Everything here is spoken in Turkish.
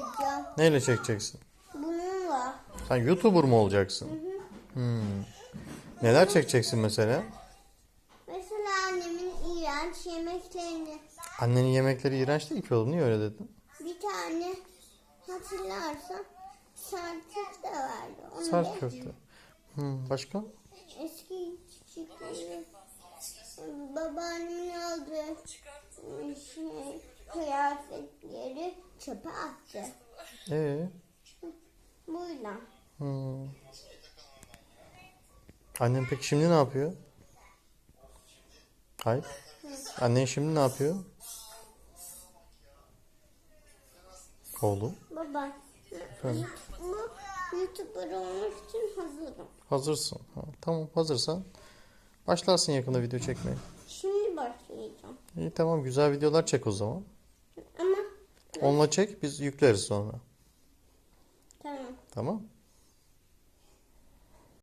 yapacağım. Neyle çekeceksin? Bununla. Sen YouTuber mu olacaksın? Hmm. Neler çekeceksin mesela? Mesela annemin iğrenç yemeklerini. Annenin yemekleri iğrenç değil ki oğlum. Niye öyle dedin? Bir tane hatırlarsan sertif de vardı. Onu da- köfte. Hmm, başka? Eski küçükleri babaannemin aldığı şey, kıyafetleri çöpe attı. Ee, Buyla. hmm. Annen peki şimdi ne yapıyor? Hayır. Annen şimdi ne yapıyor? Oğlum. Baba. Efendim? Bu YouTuber olmak için hazırım. Hazırsın. Ha, tamam hazırsan başlarsın yakında video çekmeye. Şimdi başlayacağım. İyi tamam güzel videolar çek o zaman. Onunla çek biz yükleriz sonra. tamam. Tamam.